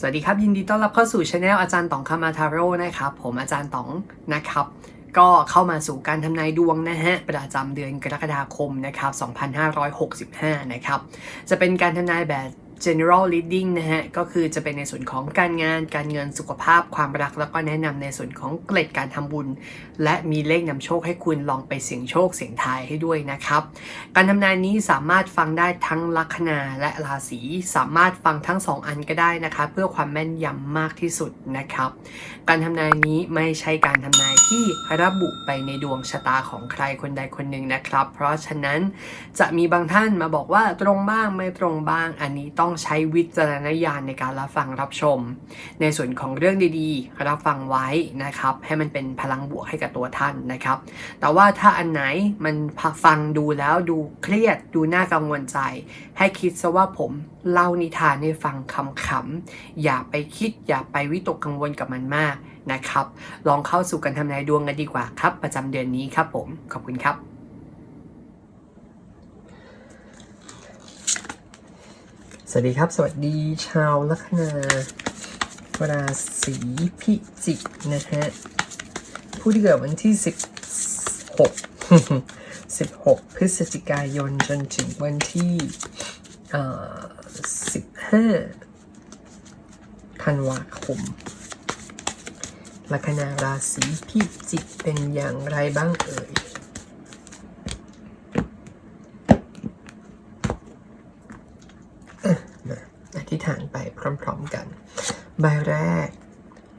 สวัสดีครับ ยินดีต้อนรับเข้าสู่ช anel อาจารย์ต๋องคามาทาโร่นะครับ ผมอาจารย์ต๋องนะครับ ก็เข้ามาสู่การทำนายดวงนะฮะ ประจำเดือนกรกฎาคมนะครับ 2565 นะครับ จะเป็นการทำนายแบบ general reading นะฮะ ก็คือจะเป็นในส่วนของการงาน การเงิน สุขภาพ ความรัก แล้วก็แนะนำในส่วนของเกล็ดการทำบุญ และมีเลขนำโชคให้คุณลองไปเสี่ยงโชคเสี่ยงทายให้ด้วยนะครับ การทำนายนี้สามารถฟังได้ทั้งลัคนาและราศี สามารถฟังทั้งสองอันก็ได้นะคะ เพื่อความแม่นยำมากที่สุดนะครับ การทำนายนี้ไม่ใช่การทำนายที่ระบุไปในดวงชะตาของใครคนใดคนหนึ่งนะครับ เพราะฉะนั้นจะมีบางท่านมาบอกว่าตรงบ้างไม่ตรงบ้าง อันนี้ต้ององใช้วิจารณญาณในการรับฟังรับชม ในส่วนของเรื่องดีๆ รับฟังไว้นะครับ ให้มันเป็นพลังบวกให้กับตัวท่านนะครับ แต่ว่าถ้าอันไหนมันฟังดูแล้วดูเครียดดูน่ากังวลใจ ให้คิดซะว่าผมเล่านิทานให้ฟังคำๆอย่าไปคิดอย่าไปวิตกกังวลกับมันมากนะครับ ลองเข้าสู่การทำนายดวงกันดีกว่าครับ ประจำเดือนนี้ครับผม ขอบคุณครับ สวัสดีครับ สวัสดีชาวลัคนาราศีพิจิกนะฮะผู้ที่เกิดวันที่ 16 16 พฤศจิกายนจนถึงวันที่15ธันวาคมลัคนาราศีพิจิกเป็นอย่างไรบ้างเอ่ย มาานไปพร้อมๆกัน ใบแรก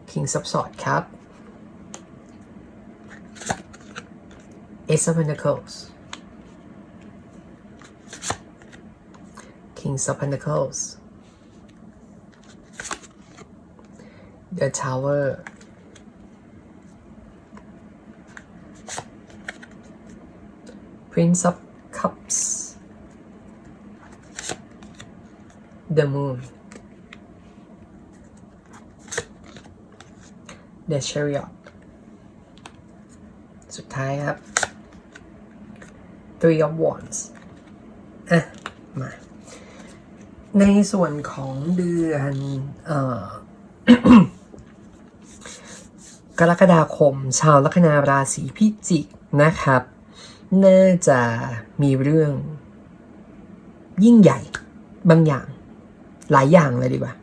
King of Swords ครับ Ace of Pentacles King of Pentacles The Tower Prince of Cups The Moon The Chariot สุดท้ายครับ Three of Wands อะ มา ในส่วนของเดือนเอ่อกรกฎาคม ชาวลัคนาราศีพิจิกนะครับ น่าจะมีเรื่องยิ่งใหญ่บางอย่าง หลายอย่างเลยดีกว่า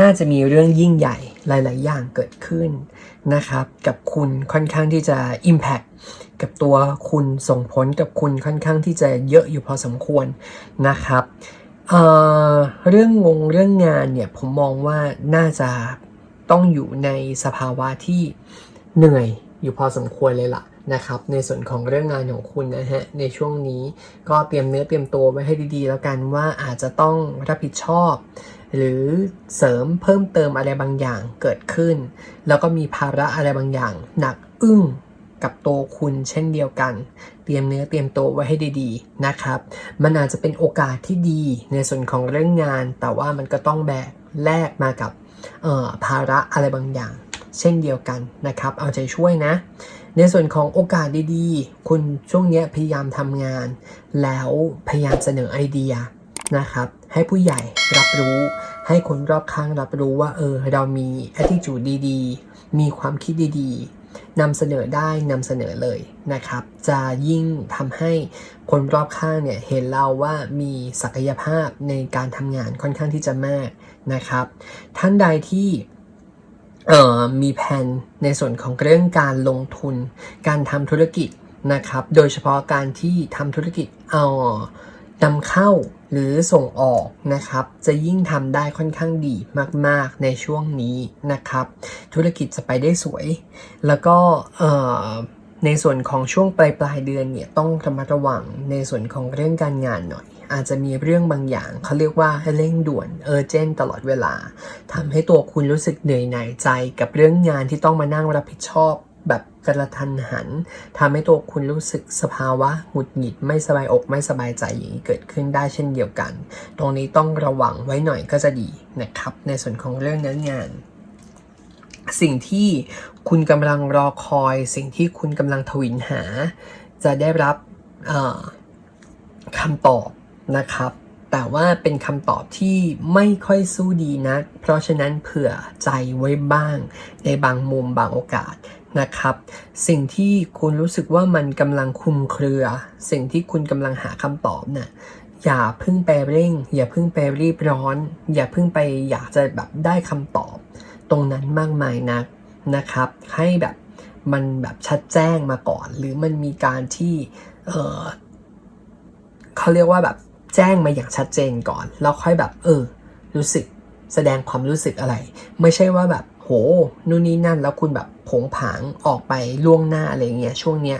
น่าจะมีเรื่องยิ่งใหญ่ หลาย ๆ อย่างเกิดขึ้นนะครับ กับคุณค่อนข้างที่จะ Impact กับตัวคุณส่งผลกับคุณค่อนข้างที่จะเยอะอยู่พอสมควรนะครับเเรื่องงงเรื่องงานเนี่ยผมมองว่าน่าจะต้องอยู่ในสภาวะที่เหนื่อยอยู่พอสมควรเลยล่ะนะครับในส่วนของเรื่องงานของคุณนะฮะในช่วงนี้ก็เตรียมเนื้อเตรียมตัวไว้ให้ดีๆ แล้วกันว่าอาจจะต้องรับผิดชอบ หรือเสริมเพิ่มเติมอะไรบางอย่างเกิดขึ้น แล้วก็มีภาระอะไรบางอย่าง หนักอึ้งกับตัวคุณเช่นเดียวกัน เตรียมเนื้อเตรียมตัวไว้ให้ดีๆนะครับ มันอาจจะเป็นโอกาสที่ดีในส่วนของเรื่องงาน แต่ว่ามันก็ต้องแบกแลกมากับออภาระอะไรบางอย่าง เช่นเดียวกันนะครับ เอาใจช่วยนะ ในส่วนของโอกาสดีๆ คุณช่วงนี้พยายามทำงาน แล้วพยายามเสนอไอเดีย นะครับ ให้ผู้ใหญ่รับรู้ ให้คนรอบข้างรับรู้ว่า เออ เรามี attitude ดีๆ มีความคิดดีๆนำเสนอได้นำเสนอเลยนะครับ จะยิ่งทำให้คนรอบข้างเนี่ยเห็นเราว่ามีศักยภาพในการทำงานค่อนข้างที่จะมากนะครับ ท่านใดที่เอ่อมีแผนในส่วนของเรื่องการลงทุน การทำธุรกิจนะครับ โดยเฉพาะการที่ทำธุรกิจเอา นำเข้าหรือส่งออกนะครับ จะยิ่งทำได้ค่อนข้างดีมาก ๆ ในช่วงนี้นะครับ ธุรกิจจะไปได้สวย แล้วก็ในส่วนของช่วงปลายปลายเดือนเนี่ยต้องระมัดระวังในส่วนของเรื่องการงานหน่อย อาจจะมีเรื่องบางอย่างเขาเรียกว่าเร่งด่วนเออเจนตลอดเวลาทำให้ตัวคุณรู้สึกเหนื่อยหน่ายใจกับเรื่องงานที่ต้องมานั่งรับผิดชอบแบบ กระทันหันทำให้ตัวคุณรู้สึกสภาวะหงุดหงิดไม่สบายอกไม่สบายใจอย่างนี้เกิดขึ้นได้เช่นเดียวกัน ตรงนี้ต้องระวังไว้หน่อยก็จะดีนะครับ ในส่วนของเรื่องนื้องาน สิ่งที่คุณกำลังรอคอย สิ่งที่คุณกำลังทวินหา จะได้รับคำตอบนะครับแต่ว่าเป็นคำตอบที่ไม่ค่อยสู้ดีนะ เพราะฉะนั้นเผื่อใจไว้บ้างในบางมุมบางโอกาส นะครับ สิ่งที่คุณรู้สึกว่ามันกำลังคุมเครือ สิ่งที่คุณกำลังหาคำตอบน่ะอย่าเพิ่งไปเร่ง อย่าเพิ่งไปรีบร้อน อย่าเพิ่งไปอยากจะแบบได้คำตอบ ตรงนั้นมากมายนักนะครับ ให้แบบมันแบบชัดแจ้งมาก่อน หรือมันมีการที่เออเขาเรียกว่าแบบแจ้งมาอย่างชัดเจนก่อน แล้วค่อยแบบเออ รู้สึกแสดงความรู้สึกอะไร ไม่ใช่ว่าแบบ โหนู่นนี่นั่นแล้วคุณแบบผงผางออกไปล่วงหน้าอะไรเงี้ยช่วงเนี้ย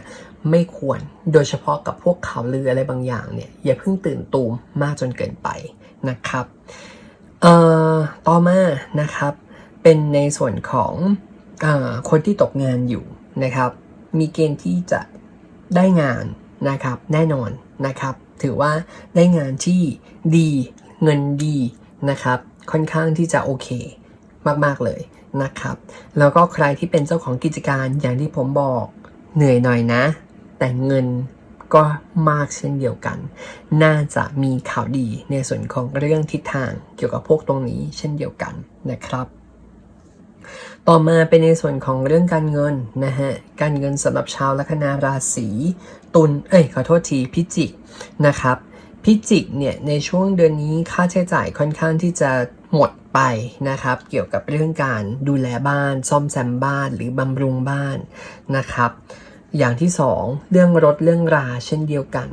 ไม่ควรโดยเฉพาะกับพวกข่าวลืออะไรบางอย่างเนี่ยอย่าเพิ่งตื่นตูมมากจนเกินไปนะครับเอ่อต่อมานะครับ เป็นในส่วนของอคนที่ตกงานอยู่นะครับ มีเกณฑ์ที่จะได้งานนะครับแน่นอนนะครับ ถือว่าได้งานที่ดีเงินดีนะครับ ค่อนข้างที่จะโอเคมาก ๆ เลย นะครับ แล้วก็ใครที่เป็นเจ้าของกิจการอย่างที่ผมบอกเหนื่อยหน่อยนะ แต่เงินก็มากเช่นเดียวกัน น่าจะมีข่าวดีในส่วนของเรื่องทิศทางเกี่ยวกับพวกตรงนี้เช่นเดียวกันนะครับ ต่อมาเป็นในส่วนของเรื่องการเงินนะฮะ การเงินสำหรับชาวลัคนาราศีตุล เอ้ยขอโทษทีพิจิกนะครับ พิจิกเนี่ยในช่วงเดือนนี้ค่าใช้จ่ายค่อนข้างที่จะหมดไปนะครับ เกี่ยวกับเรื่องการดูแลบ้าน ซ่อมแซมบ้านหรือบำรุงบ้านนะครับ อย่างที่สองเรื่องรถเรื่องราเช่นเดียวกัน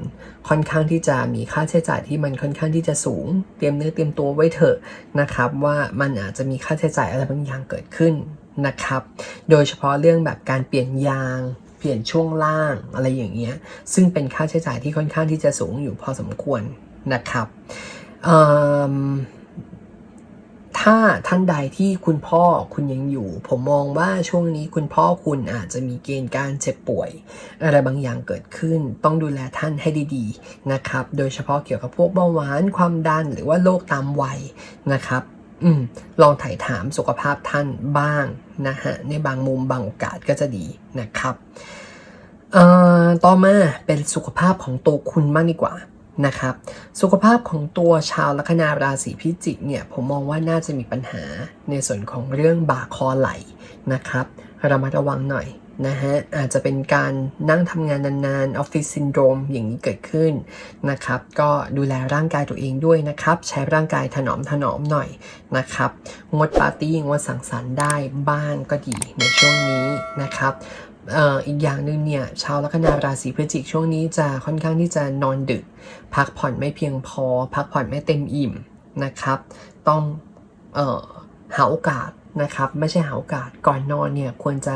ค่อนข้างที่จะมีค่าใช้จ่ายที่มันค่อนข้างที่จะสูง เตรียมเนื้อเตรียมตัวไว้เถอะนะครับ ว่ามันอาจจะมีค่าใช้จ่ายอะไรบางอย่างเกิดขึ้นนะครับ โดยเฉพาะเรื่องแบบการเปลี่ยนยาง ปลี่ยนช่วงล่างอะไรอย่างเงี้ย ซึ่งเป็นค่าใช้จ่ายที่ค่อนข้างที่จะสูงอยู่พอสมควรนะครับ ถ้าท่านใดที่คุณพ่อคุณยังอยู่ ผมมองว่าช่วงนี้คุณพ่อคุณอาจจะมีเกณฑ์การเจ็บป่วย อะไรบางอย่างเกิดขึ้น ต้องดูแลท่านให้ดีๆนะครับ โดยเฉพาะเกี่ยวกับพวกเบาหวานความดันหรือว่าโรคตามวัยนะครับ อลองถ่ายถามสุขภาพท่านบ้างนะฮะในบางมุมบางโอกาสก็จะดีนะครับต่อมาเป็นสุขภาพของตัวคุณมากดีกว่านะครับสุขภาพของตัวชาวลัคนาราศีพิจิกเนี่ยผมมองว่าน่าจะมีปัญหาในส่วนของเรื่องบ่าคอไหลนะครับระมัดระวังหน่อย นะฮะอาจจะเป็นการนั่งทำงานนานๆออฟฟิศซินโดรมอย่างนี้เกิดขึ้นนะครับ ก็ดูแลร่างกายตัวเองด้วยนะครับ ใช้ร่างกายถนอมถนอมหน่อยนะครับ งดปาร์ตี้งดสังสรรค์ได้บ้างก็ดีในช่วงนี้นะครับอีกอย่างหนึ่งเนี่ยชาวลัคนาราศีพฤศจิกช่วงนี้จะค่อนข้างที่จะนอนดึก พักผ่อนไม่เพียงพอ พักผ่อนไม่เต็มอิ่มนะครับ ต้องออหาโอกาส นะครับ ไม่ใช่หาโอกาสก่อนนอนเนี่ยควรจะ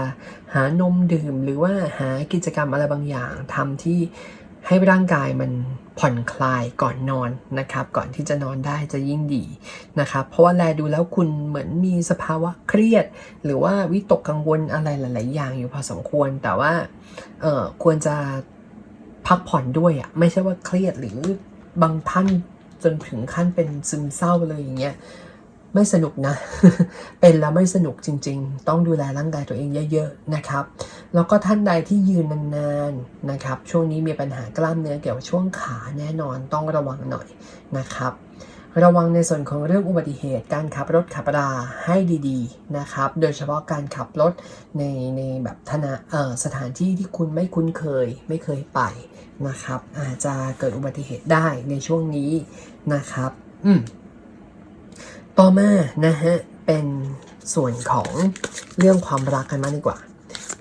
หานมดื่ม หรือว่าหากิจกรรมอะไรบางอย่างทำที่ให้ร่างกายมันผ่อนคลายก่อนนอนนะครับ ก่อนที่จะนอนได้จะยิ่งดีนะครับ เพราะว่าแลดูแล้วคุณเหมือนมีสภาวะเครียด หรือว่าวิตกกังวลอะไรหลาย ๆ อย่างอยู่พอสมควร แต่ว่าเออควรจะพักผ่อนด้วยอะ่ะไม่ใช่ว่าเครียดหรือบางท่านจนถึงขั้นเป็นซึมเศร้าเลยอย่างเงี้ย ไม่สนุกนะ เป็นแล้วไม่สนุกจริง ๆ ต้องดูแลร่างกายตัวเองเยอะๆนะครับ แล้วก็ท่านใดที่ยืนนานๆนะครับ ช่วงนี้มีปัญหากล้ามเนื้อเกี่ยวกับช่วงขาแน่นอนต้องระวังหน่อยนะครับ ระวังในส่วนของเรื่องอุบัติเหตุ การขับรถขับราให้ดีๆนะครับ โดยเฉพาะการขับรถในในแบบธนาเอ่อสถานที่ที่คุณไม่คุ้นเคยไม่เคยไปนะครับ อาจจะเกิดอุบัติเหตุได้ในช่วงนี้นะครับ อืม ต่อมานะฮะเป็นส่วนของเรื่องความรักกันมากดีกว่า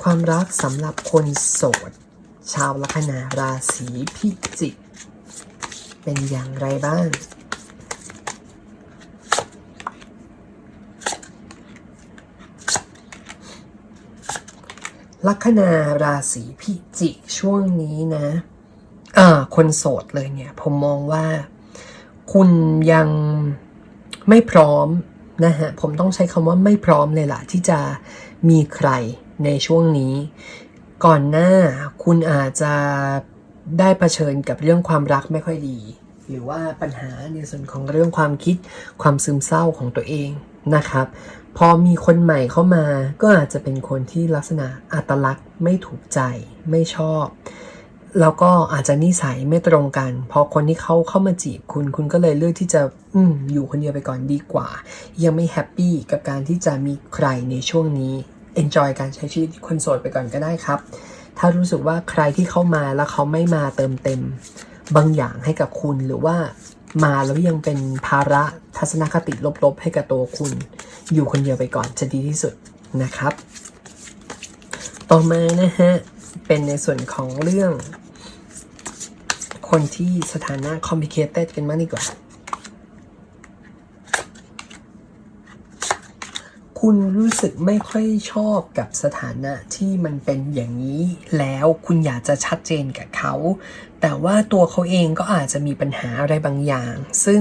ความรักสำหรับคนโสด ชาวลัคนาราศีพิจิก เป็นอย่างไรบ้างลัคนาราศีพิจิกช่วงนี้นะอ่าคนโสดเลยเนี่ย ผมมองว่า คุณยัง ไม่พร้อมนะฮะผมต้องใช้คำว่าไม่พร้อมเลยล่ะ ที่จะมีใครในช่วงนี้ ก่อนหน้าคุณอาจจะได้เผชิญกับเรื่องความรักไม่ค่อยดี หรือว่าปัญหาในส่วนของเรื่องความคิดความซึมเศร้าของตัวเองนะครับ พอมีคนใหม่เข้ามาก็อาจจะเป็นคนที่ลักษณะอัตลักษณ์ไม่ถูกใจไม่ชอบ แล้วก็อาจจะนิสัยไม่ตรงกัน พอคนที่เขาเข้ามาจีบคุณ คุณก็เลยเลือกที่จะอืมอยู่คนเดียวไปก่อนดีกว่า ยังไม่แฮปปี้กับการที่จะมีใครในช่วงนี้ enjoy การใช้ชีวิตคนโสดไปก่อนก็ได้ครับ ถ้ารู้สึกว่าใครที่เข้ามาแล้วเขาไม่มาเติมเต็ม บางอย่างให้กับคุณหรือว่ามาแล้วยังเป็นภาระทัศนคติลบๆ ให้กับตัวคุณ อยู่คนเดียวไปก่อนจะดีที่สุดนะครับ ต่อมานะฮะ เป็นในส่วนของเรื่อง คนที่สถานะ complicated กันมากดีกว่า คุณรู้สึกไม่ค่อยชอบกับสถานะที่มันเป็นอย่างนี้ แล้วคุณอยากจะชัดเจนกับเขา แต่ว่าตัวเขาเองก็อาจจะมีปัญหาอะไรบางอย่าง ซึ่ง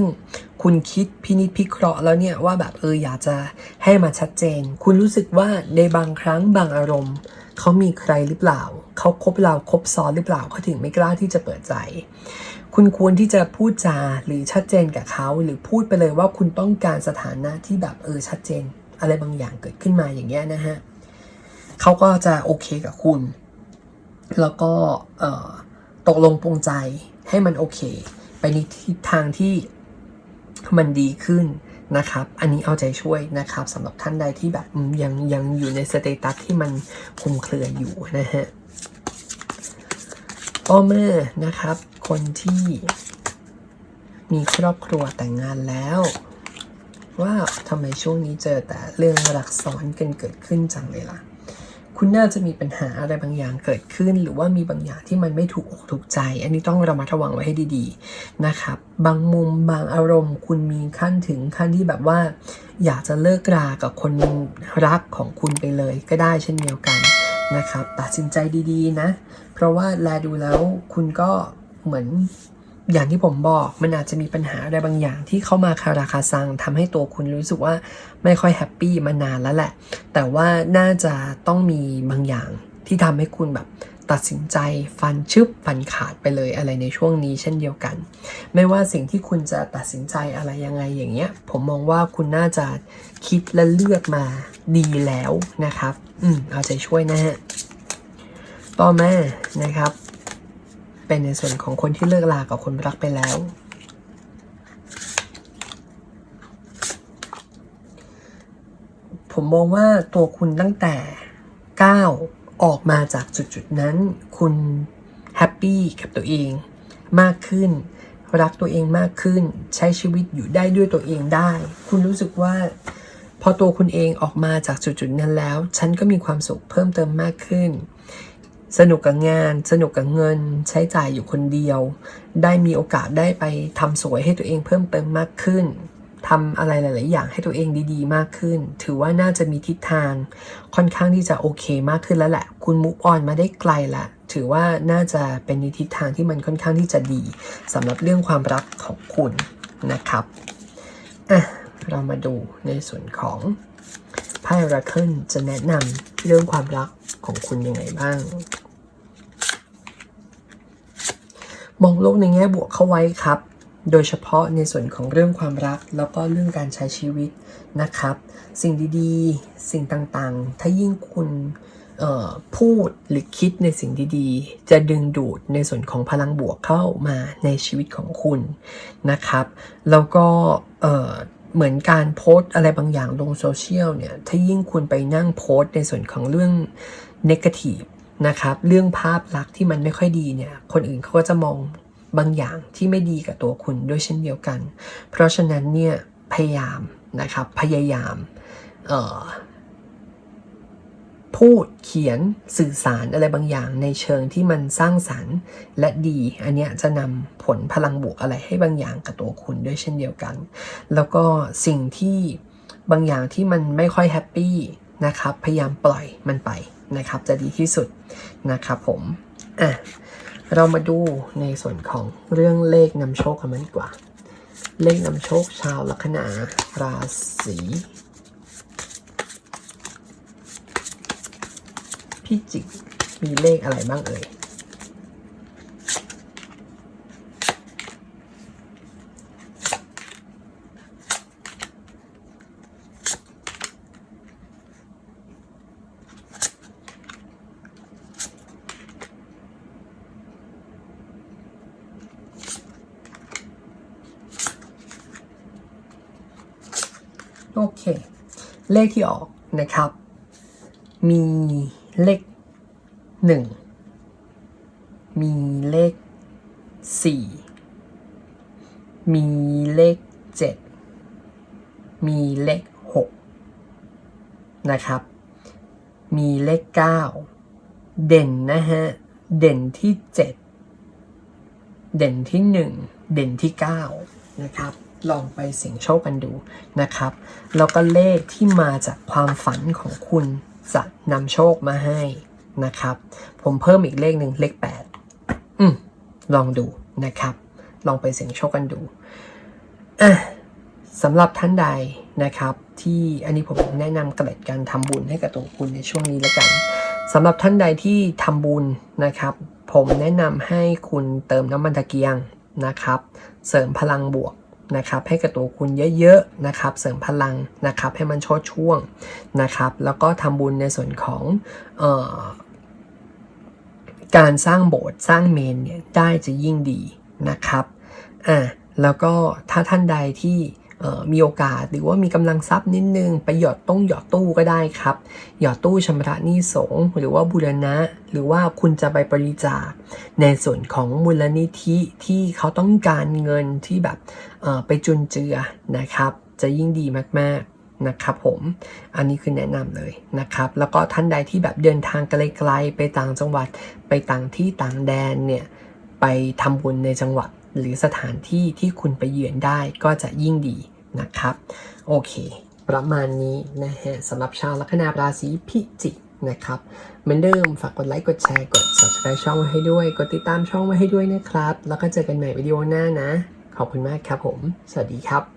คุณคิดพินิจพิเคราะห์แล้วเนี่ยว่าแบบเอออยากจะให้มาชัดเจน คุณรู้สึกว่าในบางครั้งบางอารมณ์ เขามีใครหรือเปล่า เขาคบเราคบซ้อนหรือเปล่าเขาถึงไม่กล้าที่จะเปิดใจ คุณควรที่จะพูดจาหรือชัดเจนกับเขา หรือพูดไปเลยว่าคุณต้องการสถานะที่แบบเออชัดเจน อะไรบางอย่างเกิดขึ้นมาอย่างเงี้ยนะฮะเขาก็จะโอเคกับคุณ แล้วก็เออตกลงปรงใจให้มันโอเค ไปในทิศทางที่มันดีขึ้น นะครับ อันนี้เอาใจช่วยนะครับสำหรับท่านใดที่แบบยังยังอยู่ในสเตตัสที่มันคุมเครืออยู่นะฮะต่อมานะครับ คนที่มีครอบครัวแต่งงานแล้ว ว่าทำไมช่วงนี้เจอแต่เรื่องรักซ้อนกันเกิดขึ้นจังเลยล่ะ คุณน่าจะมีปัญหาอะไรบางอย่างเกิดขึ้น หรือว่ามีบางอย่างที่มันไม่ถูกอกถูกใจ อันนี้ต้องระมัดระวังไว้ให้ดีๆนะครับบางมุมบางอารมณ์ คุณมีขั้นถึงขั้นที่แบบว่า อยากจะเลิกรากับคนรักของคุณไปเลยก็ได้เช่นเดียวกันนะครับตัดสินใจดีๆนะ เพราะว่าแลดูแล้วคุณก็เหมือน อย่างที่ผมบอกมันอาจจะมีปัญหาอะไรบางอย่างที่เข้ามาคาราคาซังทำให้ตัวคุณรู้สึกว่าไม่ค่อยแฮปปี้มานานแล้วแหละ แต่ว่าน่าจะต้องมีบางอย่างที่ทำให้คุณแบบตัดสินใจฟันชึบฟันขาดไปเลยอะไรในช่วงนี้เช่นเดียวกัน ไม่ว่าสิ่งที่คุณจะตัดสินใจอะไรยังไงอย่างเงี้ย ผมมองว่าคุณน่าจะคิดและเลือกมาดีแล้วนะครับ อืมเอาใจช่วยนะฮะ ต่อมานะครับ เป็นในส่วนของคนที่เลิกลากับคนรักไปแล้ว ผมมองว่าตัวคุณตั้งแต่ก้าวออกมาจากจุดๆนั้น คุณแฮปปี้กับตัวเองมากขึ้น รักตัวเองมากขึ้น ใช้ชีวิตอยู่ได้ด้วยตัวเองได้ คุณรู้สึกว่าพอตัวคุณเองออกมาจากจุดๆนั้นแล้ว ฉันก็มีความสุขเพิ่มเติมมากขึ้น สนุกกับงาน สนุกกับเงิน ใช้จ่ายอยู่คนเดียว ได้มีโอกาสได้ไปทำสวยให้ตัวเองเพิ่มเติมมากขึ้นทำอะไรหลาย ๆ อย่างให้ตัวเองดี ๆ มากขึ้น ถือว่าน่าจะมีทิศทางค่อนข้างที่จะโอเคมากขึ้นแล้วแหละ คุณมุกออนมาได้ไกลละ ถือว่าน่าจะเป็นในทิศทางที่มันค่อนข้างที่จะดีสำหรับเรื่องความรักของคุณนะครับ อะ เรามาดูในส่วนของไพ่ราเคิลจะแนะนำเรื่องความรักของคุณยังไงบ้าง มองโลกในแง่บวกเข้าไว้ครับ โดยเฉพาะในส่วนของเรื่องความรัก แล้วก็เรื่องการใช้ชีวิตนะครับ สิ่งดีๆ สิ่งต่างๆ ถ้ายิ่งคุณพูดหรือคิดในสิ่งดีๆ จะดึงดูดในส่วนของพลังบวกเข้ามาในชีวิตของคุณนะครับ แล้วก็เหมือนการโพสต์อะไรบางอย่างลงโซเชียลเนี่ย ถ้ายิ่งคุณไปนั่งโพสต์ในส่วนของเรื่อง negative นะครับ เรื่องภาพลักษณ์ที่มันไม่ค่อยดีเนี่ย คนอื่นเขาก็จะมองบางอย่างที่ไม่ดีกับตัวคุณด้วยเช่นเดียวกัน เพราะฉะนั้นเนี่ยพยายามนะครับ พยายามออพูดเขียนสื่อสารอะไรบางอย่างในเชิงที่มันสร้างสรรค์และดี อันนี้จะนำผลพลังบวกอะไรให้บางอย่างกับตัวคุณด้วยเช่นเดียวกัน แล้วก็สิ่งที่บางอย่างที่มันไม่ค่อยแฮปปี้ นะครับ พยายามปล่อยมันไปนะครับ จะดีที่สุดนะครับผมอะเรามาดูในส่วนของเรื่องเลขนำโชคกันมันดีกว่า เลขนำโชคชาวลัคนาราศีพิจิกมีเลขอะไรบ้างเอ่ย โอเลขที่ออกนะครับ มีเลขหนึ่งมีเลขสี่มีเลขเจ็ดมีเลขหกนะครับ มีเลขเก้าเด่นนะฮะ เด่นที่เจ็ดเด่นที่หนึ่งเด่นที่เก้านะครับ ลองไปเสี่ยงโชคกันดูนะครับ แล้วก็เลขที่มาจากความฝันของคุณจะนำโชคมาให้นะครับ ผมเพิ่มอีกเลขหนึ่งเลขแปดอืมลองดูนะครับ ลองไปเสี่ยงโชคกันดูอะสำหรับท่านใดนะครับ ที่อันนี้ผมแนะนำเกล็ดการทำบุญให้กับตัวคุณในช่วงนี้แล้วกันสำหรับท่านใดที่ทำบุญนะครับ ผมแนะนำให้คุณเติมน้ำมันตะเกียงนะครับ เสริมพลังบวก นะครับให้กับตัวคุณเยอะๆนะครับเสริมพลังนะครับให้มันชดช่วงนะครับแล้วก็ทำบุญในส่วนของออการสร้างโบสถ์สร้างเมนเนี่ยได้จะยิ่งดีนะครับอ่าแล้วก็ถ้าท่านใดที่ มีโอกาสหรือว่ามีกำลังทรัพย์นิดนึงไปหยอดต้องหยอดตู้ก็ได้ครับ หยอดตู้ชำระหนี้สงหรือว่าบูรณะ หรือว่าคุณจะไปบริจาคในส่วนของมูลนิธิที่เขาต้องการเงินที่แบบไปจุนเจือนะครับ จะยิ่งดีมากๆนะครับผม อันนี้คือแนะนำเลยนะครับ แล้วก็ท่านใดที่แบบเดินทางไกลๆไปต่างจังหวัด ไปต่างที่ต่างแดนเนี่ย ไปทำบุญในจังหวัดหรือสถานที่ที่คุณไปเยือนได้ก็จะยิ่งดี นะครับ โอเค ประมาณนี้นะฮะสำหรับชาวลัคนาราศีพิจิกนะครับเหมือนเดิมฝากกดไลค์กดแชร์กด subscribe ช่องไว้ให้ด้วย กดติดตามช่องไว้ให้ด้วยนะครับ แล้วก็เจอกันใหม่วิดีโอหน้านะ ขอบคุณมากครับผม สวัสดีครับ